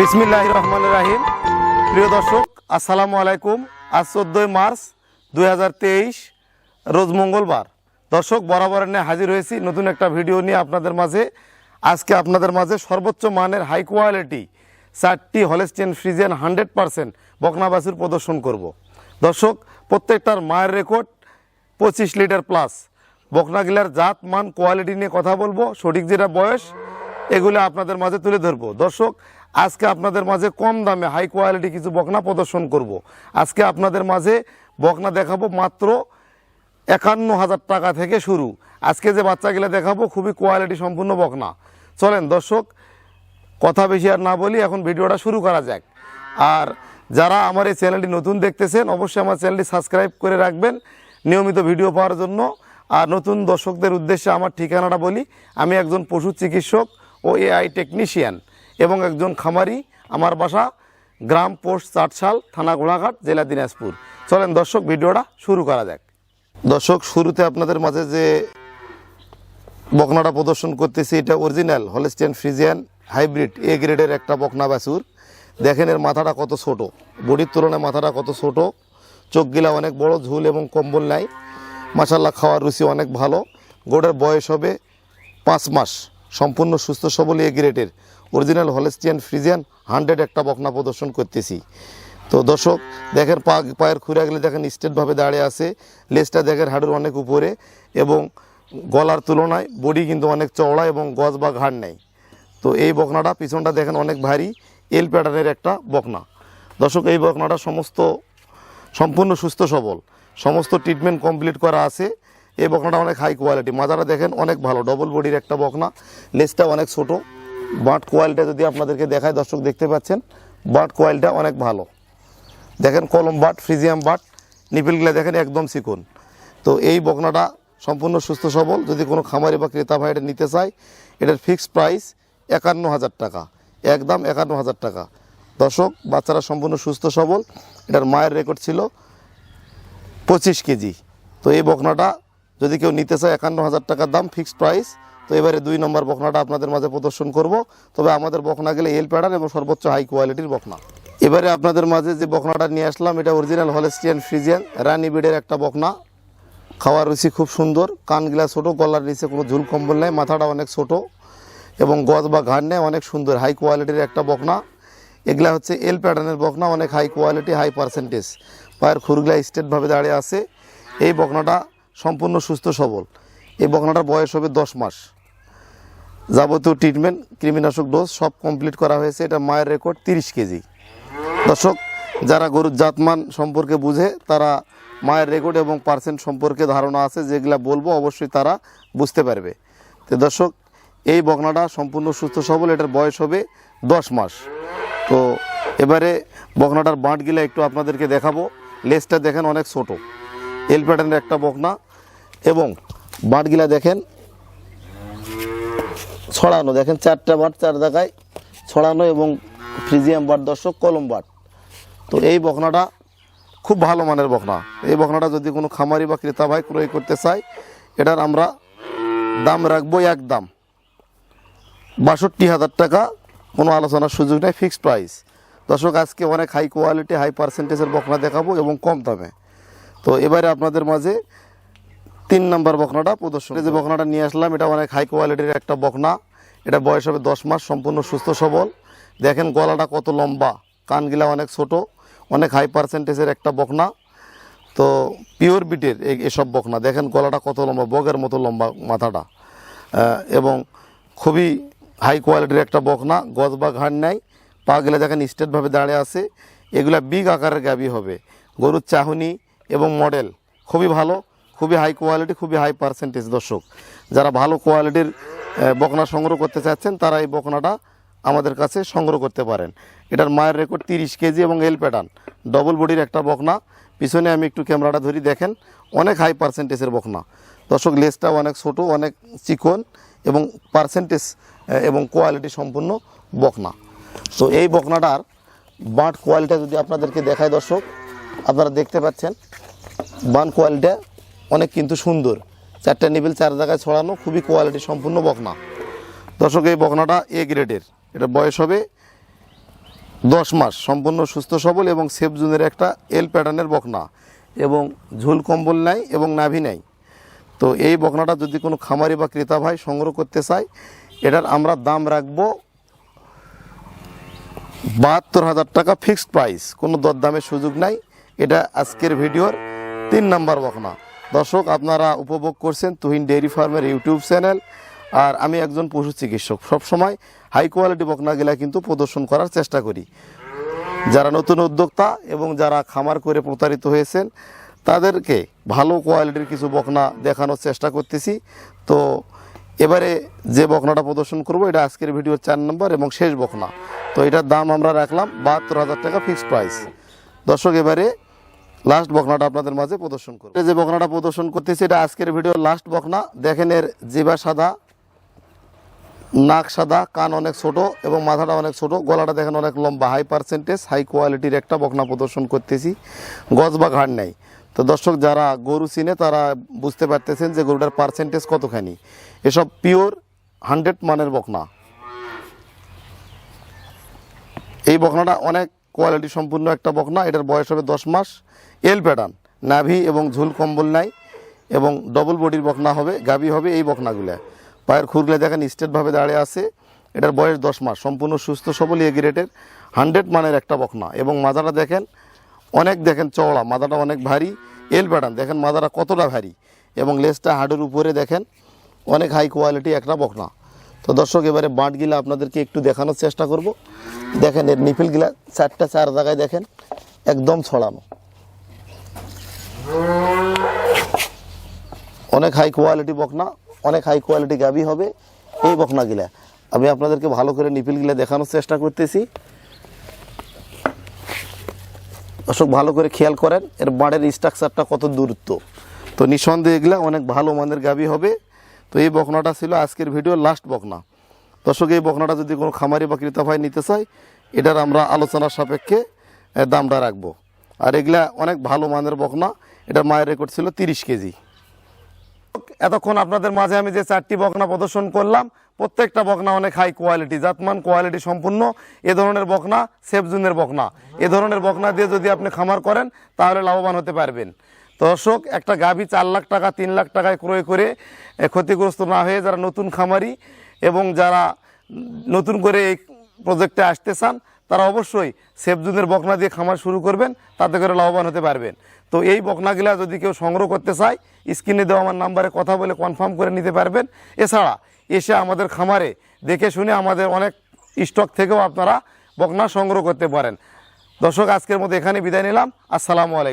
বিসমিল্লাহ রহমান রাহিম। প্রিয় দর্শক, আসসালামু আলাইকুম। আজ চোদ্দোই মার্চ দুই হাজার তেইশ, রোজ মঙ্গলবার। দর্শক বরাবর নিয়ে হাজির হয়েছি। নতুন একটা ভিডিও নিয়ে আপনাদের মাঝে। আজকে আপনাদের মাঝে সর্বোচ্চ মানের হাই কোয়ালিটি চারটি হলেস্টেন ফ্রিজেন হান্ড্রেড পারসেন্ট বকনাবাসুর প্রদর্শন করব। দর্শক, প্রত্যেকটার মায়ের রেকর্ড পঁচিশ লিটার প্লাস। বকনাগিলার জাত, মান, কোয়ালিটি নিয়ে কথা বলব। সঠিক যেটা বয়স, এগুলো আপনাদের মাঝে তুলে ধরবো। দর্শক আজকে আপনাদের মাঝে কম দামে হাই কোয়ালিটি কিছু বকনা প্রদর্শন করব। আজকে আপনাদের মাঝে বকনা দেখাবো মাত্র একান্ন হাজার টাকা থেকে শুরু। আজকে যে বাচ্চাগুলো দেখাবো খুবই কোয়ালিটি সম্পূর্ণ বকনা। চলেন দর্শক, কথা বেশি আর না বলি, এখন ভিডিওটা শুরু করা যাক। আর যারা আমার এই চ্যানেলটি নতুন দেখতেছেন, অবশ্যই আমার চ্যানেলটি সাবস্ক্রাইব করে রাখবেন, নিয়মিত ভিডিও পাওয়ার জন্য। আর নতুন দর্শকদের উদ্দেশ্যে আমার ঠিকানাটা বলি, আমি একজন পশু চিকিৎসক ও এআই টেকনিশিয়ান এবং একজন খামারি আমার বাসা, গ্রাম পোস্ট চাটশাল, থানা ঘোড়াঘাট জেলা দিনাজপুর। চলেন দর্শক, ভিডিওটা শুরু করা যাক। দর্শক, শুরুতে আপনাদের মাঝে যে বকনাটা প্রদর্শন করতেছি, এটা original Holstein Friesian hybrid A গ্রেডের একটা বকনা বাছুর। দেখেন এর মাথাটা কত ছোট। বডির তুলনায় মাথাটা কত ছোট। চোখগুলা অনেক বড়, ঝুল এবং কম্বল নাই। মাসাল্লাহ খাওয়ার রুচি অনেক ভালো। গোড়ের বয়স হবে পাঁচ মাস। সম্পূর্ণ সুস্থ সবল এ গ্রেডের। অরিজিনাল হলেস্টিয়ান ফ্রিজিয়ান হান্ড্রেড একটা বকনা প্রদর্শন করতেছি। তো দর্শক, দেখেন পা, পায়ের খুঁড়ে গেলে দেখেন স্টেটভাবে দাঁড়িয়ে আছে। লেজটা দেখেন হাড়ুর অনেক উপরে এবং গলার তুলনায় বডি কিন্তু অনেক চওড়া এবং গজ বা ঘাড় নেই। তো এই বকনাটা, পিছনটা দেখেন অনেক ভারী, এল প্যাটার্নের একটা বকনা। দর্শক, এই বকনাটা সমস্ত, সম্পূর্ণ সুস্থ সবল। সমস্ত ট্রিটমেন্ট কমপ্লিট করা আছে। এই বকনাটা অনেক হাই কোয়ালিটি মাজারা দেখেন অনেক ভালো ডবল বডির একটা বকনা। লেজটা অনেক ছোট। বাট কোয়ালিটা যদি আপনাদেরকে দেখায়, দর্শক দেখতে পাচ্ছেন, বাট কোয়ালিটা অনেক ভালো। দেখেন কলম বাট, ফ্রিজিয়াম বাট, নিপিলগুলো দেখেন একদম চিকন। তো এই বকনাটা সম্পূর্ণ সুস্থ সবল। যদি কোনো খামারি বা ক্রেতা ভাই এটা নিতে চায়, এটার ফিক্সড প্রাইস একান্ন হাজার টাকা। একদম একান্ন হাজার টাকা। দর্শক, বাচ্চারা সম্পূর্ণ সুস্থ সবল। এটার মায়ের রেকর্ড ছিল পঁচিশ কেজি। তো এই বকনাটা যদি কেউ নিতে চায়, একান্ন হাজার টাকার দাম ফিক্সড প্রাইস তো এবারে দুই নম্বর বকনাটা আপনাদের মাঝে প্রদর্শন করব। তবে আমাদের বকনা গেলে এল প্যাটার্ন এবং সর্বোচ্চ হাই কোয়ালিটির বকনা। এবারে আপনাদের মাঝে যে বকনাটা নিয়ে আসলাম, এটা অরিজিনাল হলেস্টিয়ান ফ্রিজিয়ান রানি বিডের একটা বকনা। খাওয়ার রুচি খুব সুন্দর কানগুলা ছোটো, গলার নিচে কোনো ঝুল কম্বল নেই, মাথাটা অনেক ছোট এবং গজ বা ঘাড় নেয় অনেক সুন্দর হাই কোয়ালিটির একটা বকনা। এগুলা হচ্ছে এল প্যাটার্নের বকনা, অনেক হাই কোয়ালিটি হাই পার্সেন্টেজ পায়ের খুরগুলা স্টেটভাবে দাঁড়িয়ে আছে। এই বকনাটা সম্পূর্ণ সুস্থ সবল। এই বকনাটার বয়স হবে দশ মাস। যাবতীয় ট্রিটমেন্ট কৃমিনাশক ডোজ সব কমপ্লিট করা হয়েছে। এটা মায়ের রেকর্ড তিরিশ কেজি। দর্শক, যারা গরুর জাতমান সম্পর্কে বুঝে, তারা মায়ের রেকর্ড এবং পার্সেন্ট সম্পর্কে ধারণা আছে, যেগুলা বলব অবশ্যই তারা বুঝতে পারবে। তো দর্শক, এই বকনাটা সম্পূর্ণ সুস্থ সবল, এটার বয়স হবে দশ মাস। তো এবারে বকনাটার বাঁটগুলা একটু আপনাদেরকে দেখাবো। লেজটা দেখেন অনেক ছোট। এল প্যাটার্নের একটা বকনা এবং বাঁটগুলা দেখেন। ছড়ানো, দেখেন চারটা বাট চার জায়গায় ছড়ানো এবং ফ্রিজিয়াম বাট, দর্শক, কলম বাট। তো এই বকনাটা খুব ভালো মানের বকনা। এই বকনাটা যদি কোনো খামারি বা ক্রেতা ভাই ক্রয় করতে চায়, এটার আমরা দাম রাখব এক দাম বাষট্টি হাজার টাকা, কোনো আলোচনার সুযোগ নেই ফিক্সড প্রাইস দর্শক, আজকে অনেক হাই কোয়ালিটি হাই পার্সেন্টেজের বকনা দেখাবো এবং কম দামে। তো এবারে আপনাদের মাঝে তিন নম্বর বকনাটা, প্রদর্শন। যে বকনাটা নিয়ে আসলাম, এটা অনেক হাই কোয়ালিটির একটা বকনা। এটা বয়স হবে দশ মাস, সম্পূর্ণ সুস্থ, সবল। দেখেন গলাটা কত লম্বা, কানগিলা অনেক ছোট, অনেক হাই পার্সেন্টেজের একটা বকনা। তো পিওর বিটের এই এসব বকনা, দেখেন গলাটা কত লম্বা, বগের মতো লম্বা মাথাটা। এবং খুবই হাই কোয়ালিটির একটা বকনা, গজ বা ঘাড় নেয় পা গেলে দেখেন স্টেটভাবে দাঁড়িয়ে আছে। এগুলা বিগ আকারের গাবি হবে। গরুর চাহনি এবং মডেল খুবই ভালো। খুবই হাই কোয়ালিটি খুবই হাই পার্সেন্টেজ দর্শক। যারা ভালো কোয়ালিটির বকনা সংগ্রহ করতে চাচ্ছেন, তারা এই বকনাটা আমাদের কাছে সংগ্রহ করতে পারেন। এটার মায়ের রেকর্ড তিরিশ কেজি এবং এল প্যাটার্ন ডবল বডির একটা বকনা। পিছনে আমি একটু ক্যামেরাটা ধরি, দেখেন। অনেক হাই পার্সেন্টেজের বকনা। দর্শক লেজটাও অনেক ছোট, অনেক চিকন এবং পার্সেন্টেজ এবং কোয়ালিটি সম্পূর্ণ বকনা। তো এই বকনাটার বাঁট কোয়ালিটি যদি আপনাদেরকে দেখায় দর্শক, আপনারা দেখতে পাচ্ছেন বান কোয়ালিটি অনেক কিন্তু সুন্দর। চারটা নিবিল চার জায়গায় ছড়ানো, খুবই কোয়ালিটি সম্পূর্ণ বকনা। দর্শক, এই বকনাটা এ গ্রেডের এটা বয়স হবে দশ মাস। সম্পূর্ণ সুস্থ, সবল এবং সেফ জুনের একটা এল প্যাটার্নের বকনা। এবং ঝুল কম্বল নাই এবং নাভি নাই। তো এই বকনাটা যদি কোনো খামারি বা ক্রেতা ভাই সংগ্রহ করতে চায়, এটার আমরা দাম রাখব বাহাত্তর হাজার টাকা ফিক্সড প্রাইস কোনো দরদামের সুযোগ নাই। এটা আজকের ভিডিওর তিন নাম্বার বকনা। দর্শক, আপনারা উপভোগ করছেন তুহিন ডেয়ারি ফার্মের ইউটিউব চ্যানেল। আর আমি একজন পশু চিকিৎসক। সবসময় হাই কোয়ালিটি বকনাগুলা কিন্তু প্রদর্শন করার চেষ্টা করি। যারা নতুন উদ্যোক্তা এবং যারা খামার করে প্রতারিত হয়েছেন, তাদেরকে ভালো কোয়ালিটির কিছু বকনা দেখানোর চেষ্টা করতেছি। তো এবারে যে বকনাটা প্রদর্শন করব, এটা আজকের ভিডিওর চার নম্বর এবং শেষ বকনা। তো এটার দাম আমরা রাখলাম বাহাত্তর হাজার টাকা ফিক্সড প্রাইস। দর্শক, এবারে লাস্ট বকনাটা আপনাদের মাঝে প্রদর্শন করব। যে বকনাটা প্রদর্শন করতেছি, এটা আজকের ভিডিও লাস্ট বকনা। দেখেন এর জিবা সাদা, নাক সাদা, কান অনেক ছোট এবং মাথাটা অনেক ছোট। গলাটা দেখেন অনেক লম্বা। হাই পার্সেন্টেজ হাই কোয়ালিটির একটা বকনা প্রদর্শন করতেছি। গজ বা ঘাড় নেই। তো দর্শক, যারা গরু চিনে, তারা বুঝতে পারতেছেন যে গরুটার পার্সেন্টেজ কতখানি। এসব পিওর হান্ড্রেড মানের বকনা। এই বকনাটা অনেক কোয়ালিটি সম্পূর্ণ একটা বকনা, এটার বয়স হবে দশ মাস। এল প্যাটার্ন নাভি এবং ঝুল কম্বল নাই, এবং ডবল বডির বকনা হবে গাবি হবে এই বকনাগুলা। পায়ের খুরগুলো দেখেন স্টেটভাবে দাঁড়িয়ে আছে, এটার বয়স দশ মাস, সম্পূর্ণ সুস্থ সবল এ গ্রেডের হান্ড্রেড মানের একটা বকনা। এবং মাথাটা দেখেন, অনেক দেখেন চওড়া মাথাটা অনেক ভারী। এল প্যাটার্ন দেখেন মাথাটা কতটা ভারী। এবং লেজটা হাড়ের উপরে দেখেন, অনেক হাই কোয়ালিটি একটা বকনা। তো দর্শক, এবারে বাঁটগুলা আপনাদেরকে একটু দেখানোর চেষ্টা করব। দেখেন, এর নিপিলগুলা চারটা চার জায়গায় দেখেন, একদম ছড়ানো। অনেক হাই কোয়ালিটি বকনা, অনেক হাই কোয়ালিটি গাবি হবে এই বকনাগুলা আমি আপনাদেরকে ভালো করে নিপিলগুলা দেখানোর চেষ্টা করতেছি। দর্শক, ভালো করে খেয়াল করেন, এর বাঁড়ের স্ট্রাকচারটা কত দূরত্ব। তো নিঃসন্দেহে এগুলা অনেক ভালো মানের গাবি হবে। তো এই বকনাটা ছিল আজকের ভিডিওর লাস্ট বকনা। দর্শক, এই বকনাটা যদি কোনো খামারি বা ক্রেতা ভাই নিতে চায়, এটার আমরা আলোচনার সাপেক্ষে দামটা রাখব। আর এগুলা অনেক ভালো মানের বকনা। এটার মায়ের রেকর্ড ছিল তিরিশ কেজি। এতক্ষণ আপনাদের মাঝে আমি যে চারটি বকনা প্রদর্শন করলাম, প্রত্যেকটা বকনা অনেক হাই কোয়ালিটি জাতমান কোয়ালিটি সম্পূর্ণ। এ ধরনের বকনা সেফজুনের বকনা। এ ধরনের বকনা দিয়ে যদি আপনি খামার করেন, তাহলে লাভবান হতে পারবেন। দর্শক, একটা গাভী চার লাখ টাকা, তিন লাখ টাকায় ক্রয় করে ক্ষতিগ্রস্ত না হয়ে যারা নতুন খামারি এবং যারা নতুন করে এই প্রজেক্টে আসতে চান, তারা অবশ্যই সেফজুনের বকনা দিয়ে খামার শুরু করবেন, তাতে করে লাভবান হতে পারবেন। তো এই বকনাগুলা যদি কেউ সংগ্রহ করতে চায়, স্ক্রিনে দেওয়া আমার নাম্বারে কথা বলে কনফার্ম করে নিতে পারবেন। এছাড়া এসে আমাদের খামারে দেখে শুনে আমাদের অনেক স্টক থেকেও আপনারা বকনা সংগ্রহ করতে পারেন। দর্শক, আজকের মতো এখানে বিদায় নিলাম। আসসালামু আলাইকুম।